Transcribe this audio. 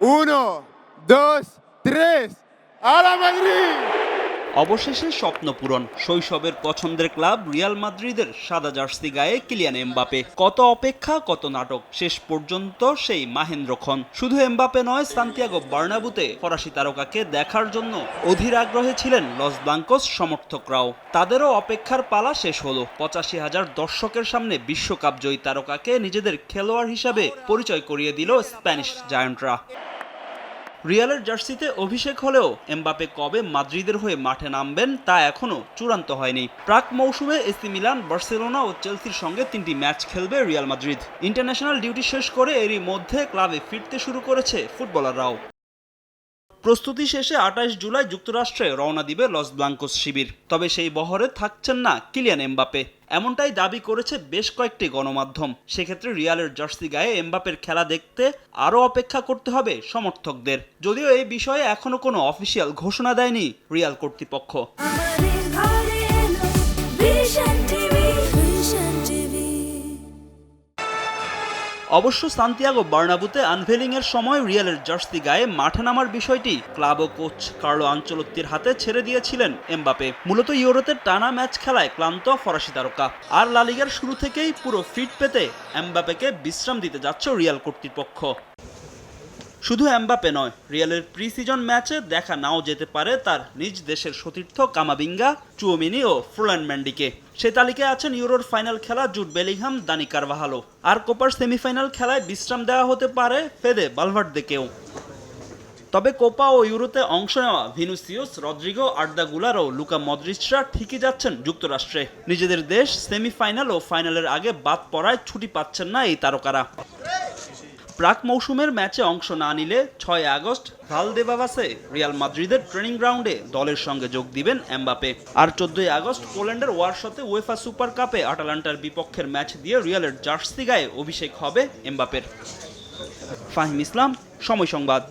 Uno, dos, tres. ¡A la Madrid! অবশেষে স্বপ্ন পূরণ। শৈশবের পছন্দের ক্লাব রিয়াল মাদ্রিদের সাদা জার্সি গায়ে কিলিয়ান এমবাপে। কত অপেক্ষা, কত নাটক, শেষ পর্যন্ত সেই মাহেন্দ্রক্ষণ শুধু এমবাপে নয়, সান্তিয়াগো বার্নাবুতে ফরাসি তারকাকে দেখার জন্য অধীর আগ্রহে ছিলেন লস ব্লাঙ্কোস সমর্থকরাও। তাদেরও অপেক্ষার পালা শেষ হলো। পঁচাশি হাজার দর্শকের সামনে বিশ্বকাপ জয়ী তারকাকে নিজেদের খেলোয়াড় হিসাবে পরিচয় করিয়ে দিল স্প্যানিশ জায়ান্টরা। রিয়ালের জার্সিতে অভিষেক হলেও এমবাপে কবে মাদ্রিদের হয়ে মাঠে নামবেন তা এখনও চূড়ান্ত হয়নি। প্রাক মৌসুমে এসি মিলান, বার্সেলোনা ও চেলসির সঙ্গে তিনটি ম্যাচ খেলবে রিয়াল মাদ্রিদ। ইন্টারন্যাশনাল ডিউটি শেষ করে এরই মধ্যে ক্লাবে ফিরতে শুরু করেছে ফুটবলাররাও। প্রস্তুতি শেষে আঠাশ জুলাই যুক্তরাষ্ট্রে রওনা দিবে লস ব্লাঙ্কোস শিবির। তবে সেই বহরে থাকছেন না কিলিয়ান এমবাপে এমনটাই দাবি করেছে বেশ কয়েকটি গণমাধ্যম। সেক্ষেত্রে রিয়ালের জার্সি গায়ে এমবাপের খেলা দেখতে আরও অপেক্ষা করতে হবে সমর্থকদের। যদিও এই বিষয়ে এখনও কোনো অফিসিয়াল ঘোষণা দেয়নি রিয়াল কর্তৃপক্ষ। অবশ্য সান্তিয়াগো বার্নাবুতে আনভেলিং এর সময় রিয়ালের জার্সি গায়ে মাঠে নামার বিষয়টি ক্লাব ও কোচ কার্লো আঞ্চলত্তির হাতে ছেড়ে দিয়েছিলেন এমবাপে। মূলত ইউরোতে টানা ম্যাচ খেলায় ক্লান্ত ফরাসি তারকা। আর লালিগার শুরু থেকেই পুরো ফিট পেতে এমবাপেকে বিশ্রাম দিতে যাচ্ছে রিয়াল কর্তৃপক্ষ। শুধু এমবাপে নয়, রিয়ালের প্রি সিজন ম্যাচে দেখা নাও যেতে পারে তার নিজ দেশের সতীর্থ কামাবিঙ্গা, চুয়োমিনি ও ফ্রোল্যান্ড ম্যান্ডিকে। সে তালিকায় আছেন ইউরোর ফাইনাল খেলা জুট বেলিংহাম, দানি কারভাহালো। আর কোপার সেমিফাইনাল খেলায় বিশ্রাম দেওয়া হতে পারে ফেদে বালভার্দেকেও তবে কোপা ও ইউরোতে অংশ নেওয়া ভিনুসিউস রদ্রিগো, আর্দাগুলার ও লুকা মদ্রিচরা ঠিকই যাচ্ছেন যুক্তরাষ্ট্রে। নিজেদের দেশ সেমিফাইনাল ও ফাইনালের আগে বাদ পড়ায় ছুটি পাচ্ছেন না এই তারকারা। প্রাক মৌসুমের ম্যাচে অংশ না নিলে ছয় আগস্ট ভালদেবাবাসে রিয়াল মাদ্রিদের ট্রেনিং গ্রাউন্ডে দলের সঙ্গে যোগ দিবেন এমবাপে আর চোদ্দই আগস্ট পোল্যান্ডের ওয়ারশতে ওয়েফা সুপার কাপে আটালান্টার বিপক্ষের ম্যাচ দিয়ে রিয়ালের জার্সি গায়ে অভিষেক হবে এমবাপের ফাহিম ইসলাম, সময় সংবাদ।